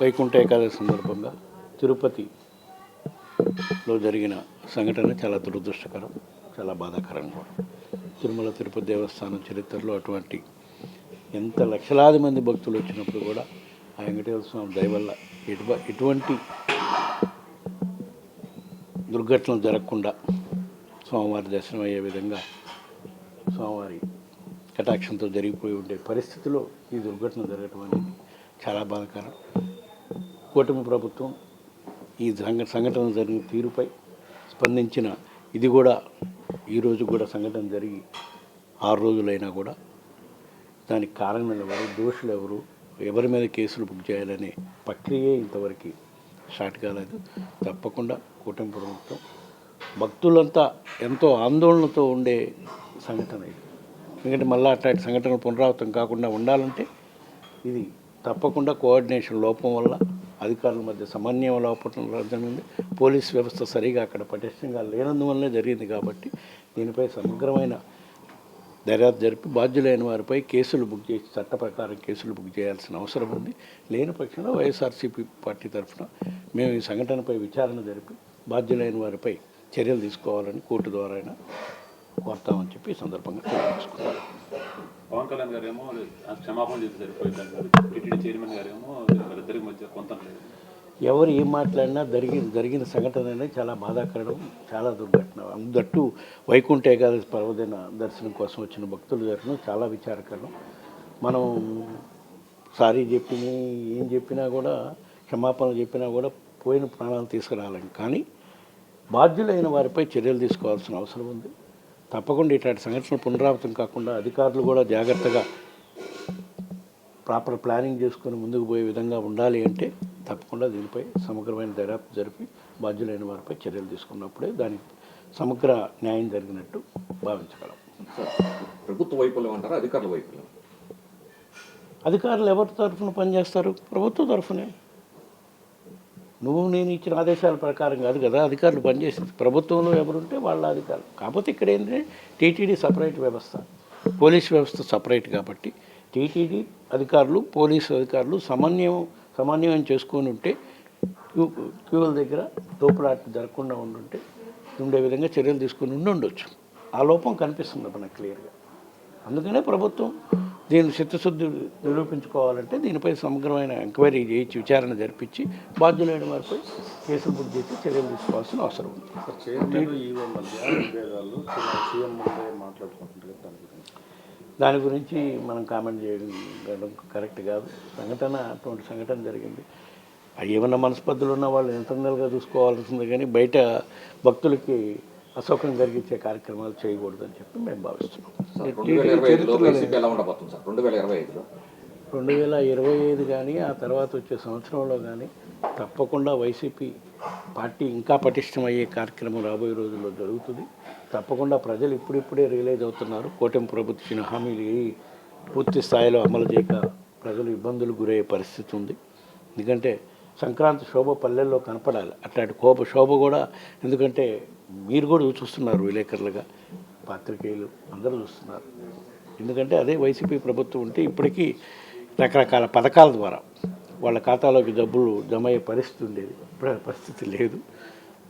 వైకుంఠ ఏకాదశి సందర్భంగా తిరుపతిలో జరిగిన సంఘటన చాలా దురదృష్టకరం చాలా బాధాకరం కూడా తిరుమల తిరుపతి దేవస్థానం చరిత్రలో అటువంటి ఎంత లక్షలాది మంది భక్తులు వచ్చినప్పుడు కూడా ఆ వెంకటేశ్వర స్వామి దయవల్ల వల్ల ఎటువంటి దుర్ఘటనలు జరగకుండా స్వామివారి దర్శనం అయ్యే విధంగా స్వామివారి కటాక్షంతో జరిగిపోయి ఉండే పరిస్థితిలో ఈ దుర్ఘటన జరగటం అనేది చాలా బాధాకరం. కూటమి ప్రభుత్వం ఈ సంఘ సంఘటన జరిగిన తీరుపై స్పందించిన ఇది కూడా ఈరోజు కూడా సంఘటన జరిగి ఆరు రోజులైనా కూడా దానికి కారణం ఎవరు దోషులు ఎవరు ఎవరి మీద కేసులు బుక్ చేయాలనే ప్రక్రియే ఇంతవరకు స్టార్ట్ కాలేదు. తప్పకుండా కూటమి ప్రభుత్వం భక్తులంతా ఎంతో ఆందోళనతో ఉండే సంఘటన ఇది. ఎందుకంటే మళ్ళీ అట్లాంటి సంఘటనలు పునరావృతం కాకుండా ఉండాలంటే ఇది తప్పకుండా కోఆర్డినేషన్ లోపం వల్ల అధికారుల మధ్య సమన్వయం లోపం జరిగింది. పోలీస్ వ్యవస్థ సరిగా అక్కడ పటిష్టంగా లేనందువల్లే జరిగింది కాబట్టి దీనిపై సమగ్రమైన దర్యాప్తు జరిపి బాధ్యులైన వారిపై కేసులు బుక్ చేసి చట్ట ప్రకారం కేసులు బుక్ చేయాల్సిన అవసరం ఉంది. లేని పక్షంలో వైఎస్ఆర్సీపీ పార్టీ తరఫున మేము ఈ సంఘటనపై విచారణ జరిపి బాధ్యులైన వారిపై చర్యలు తీసుకోవాలని కోర్టు ద్వారా అయినా కోరుతామని చెప్పి ఈ సందర్భంగా తెలియజేసుకున్నాను. పవన్ కళ్యాణ్ గారు ఏమో క్షమాపణ చేసి సరిపోయింది టీటీడీ చైర్మన్ గారు ఏమో వాళ్ళిద్దరికి మధ్య కొంత లేదు. ఎవరు ఏం మాట్లాడినా జరిగిన జరిగిన సంఘటన అనేది చాలా బాధాకరం చాలా దుర్ఘటన. అందట్టు వైకుంఠ ఏకాదశి పర్వదిన దర్శనం కోసం వచ్చిన భక్తులు జరగడం చాలా విచారకరం. మనం సారీ చెప్పిన ఏం చెప్పినా కూడా క్షమాపణ చెప్పినా కూడా పోయిన ప్రాణాలు తీసుకురాలేం. కానీ బాధ్యులైన వారిపై చర్యలు తీసుకోవాల్సిన అవసరం ఉంది. తప్పకుండా ఇట్లాంటి సంఘటనలు పునరావృతం కాకుండా అధికారులు కూడా జాగ్రత్తగా ప్రాపర్ ప్లానింగ్ చేసుకొని ముందుకు పోయే విధంగా ఉండాలి అంటే తప్పకుండా దీనిపై సమగ్రమైన దర్యాప్తు జరిపి బాధ్యులైన వారిపై చర్యలు తీసుకున్నప్పుడే దానికి సమగ్ర న్యాయం జరిగినట్టు భావించగలం. ప్రభుత్వ వైఫల్యం అంటారా అధికారుల వైఫల్యం అధికారులు ఎవరి తరఫున పనిచేస్తారు? ప్రభుత్వం తరఫునే. నువ్వు నేను ఇచ్చిన ఆదేశాల ప్రకారం కాదు కదా అధికారులు పనిచేసింది. ప్రభుత్వంలో ఎవరుంటే వాళ్ళ అధికారులు. కాకపోతే ఇక్కడ ఏంటంటే టీటీడీ సపరేట్ వ్యవస్థ. పోలీస్ వ్యవస్థ సపరేట్ కాబట్టి టీటీడీ అధికారులు పోలీసు అధికారులు సమన్వయం సమన్వయం చేసుకొని ఉంటే క్యూ క్యూల దగ్గర తోపులాట జరగకుండా ఉండుంటే ఉండే విధంగా చర్యలు తీసుకొని ఉండి ఉండొచ్చు. ఆ లోపం కనిపిస్తుంది మనకు క్లియర్గా. అందుకనే ప్రభుత్వం దీన్ని చిత్తశుద్ధి నిరూపించుకోవాలంటే దీనిపై సమగ్రమైన ఎంక్వైరీ చేయించి విచారణ జరిపించి బాధ్యులైన వారిపై కేసులు బుక్ చేసి చర్యలు తీసుకోవాల్సిన అవసరం ఉంది. దాని గురించి. దాని గురించి మనం కామెంట్ చేయడం కరెక్ట్ కాదు. సంఘటన అటువంటి సంఘటన జరిగింది. ఏమన్నా మనస్పర్ధలు ఉన్న వాళ్ళు ఇంటర్నల్గా చూసుకోవాల్సింది కానీ బయట భక్తులకి అసౌకర్యం కలిగించే కార్యక్రమాలు చేయకూడదని చెప్పి మేము భావిస్తున్నాం. రెండు వేల ఇరవై ఐదు కానీ ఆ తర్వాత వచ్చే సంవత్సరంలో కానీ తప్పకుండా వైసీపీ పార్టీ ఇంకా పటిష్టమయ్యే కార్యక్రమం రాబోయే రోజుల్లో జరుగుతుంది. తప్పకుండా ప్రజలు ఇప్పుడిప్పుడే రియలైజ్ అవుతున్నారు. కూటమి ప్రభుత్వం ఇచ్చిన హామీలు ఏ పూర్తి స్థాయిలో అమలు చేయక ప్రజలు ఇబ్బందులు గురయ్యే పరిస్థితి ఉంది. ఎందుకంటే సంక్రాంతి శోభ పల్లెల్లో కనపడాలి. అట్లాంటి కోప శోభ కూడా ఎందుకంటే మీరు కూడా చూస్తున్నారు విలేకరులుగా పాత్రికేయులు అందరూ చూస్తున్నారు. ఎందుకంటే అదే వైసీపీ ప్రభుత్వం ఉంటే ఇప్పటికీ రకరకాల పథకాల ద్వారా వాళ్ళ ఖాతాలోకి డబ్బులు జమ అయ్యే పరిస్థితి ఉండేది. ఇప్పుడు పరిస్థితి లేదు.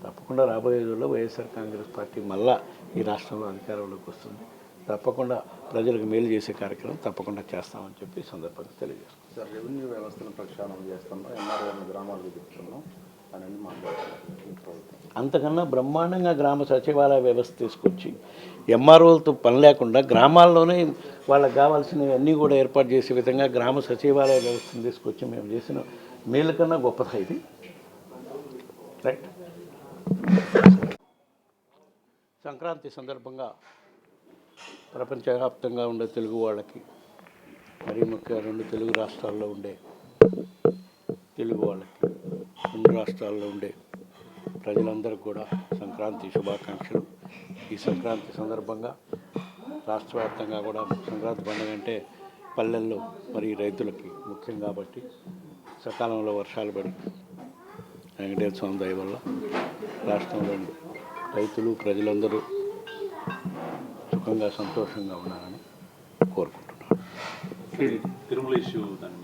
తప్పకుండా రాబోయే రోజుల్లో వైఎస్ఆర్ కాంగ్రెస్ పార్టీ మళ్ళా ఈ రాష్ట్రంలో అధికారంలోకి వస్తుంది. తప్పకుండా ప్రజలకు మేలు చేసే కార్యక్రమం తప్పకుండా చేస్తామని చెప్పి సందర్భంగా తెలియజేస్తాం సార్ రెవెన్యూ వ్యవస్థను ప్రక్షాళన చేస్తున్నాం ఎన్ఆర్ఓ గ్రామాలకు తిప్పుతున్నాం అని ప్రభుత్వం అంతకన్నా బ్రహ్మాండంగా గ్రామ సచివాలయ వ్యవస్థ తీసుకొచ్చి ఎంఆర్ఓలతో పని లేకుండా గ్రామాల్లోనే వాళ్ళకి కావాల్సినవి అన్నీ కూడా ఏర్పాటు చేసే విధంగా గ్రామ సచివాలయ వ్యవస్థను తీసుకొచ్చి మేము చేసిన మేలు కన్నా గొప్పదా ఇది. రైట్ సంక్రాంతి సందర్భంగా ప్రపంచవ్యాప్తంగా ఉండే తెలుగు వాళ్ళకి మరీ ముఖ్యంగా రెండు తెలుగు రాష్ట్రాల్లో ఉండే తెలుగు వాళ్ళకి రెండు రాష్ట్రాల్లో ఉండే ప్రజలందరికీ కూడా సంక్రాంతి శుభాకాంక్షలు. ఈ సంక్రాంతి సందర్భంగా రాష్ట్ర వ్యాప్తంగా కూడా సంక్రాంతి పండుగ అంటే పల్లెల్లో మరి రైతులకి ముఖ్యం కాబట్టి సకాలంలో వర్షాలు పడి వెంకటేశ్వర స్వామి దయ వల్ల రాష్ట్రంలోని రైతులు ప్రజలందరూ సుఖంగా సంతోషంగా ఉన్నారని కోరుకుంటున్నాను. తిరుమల ఇష్యూ దాని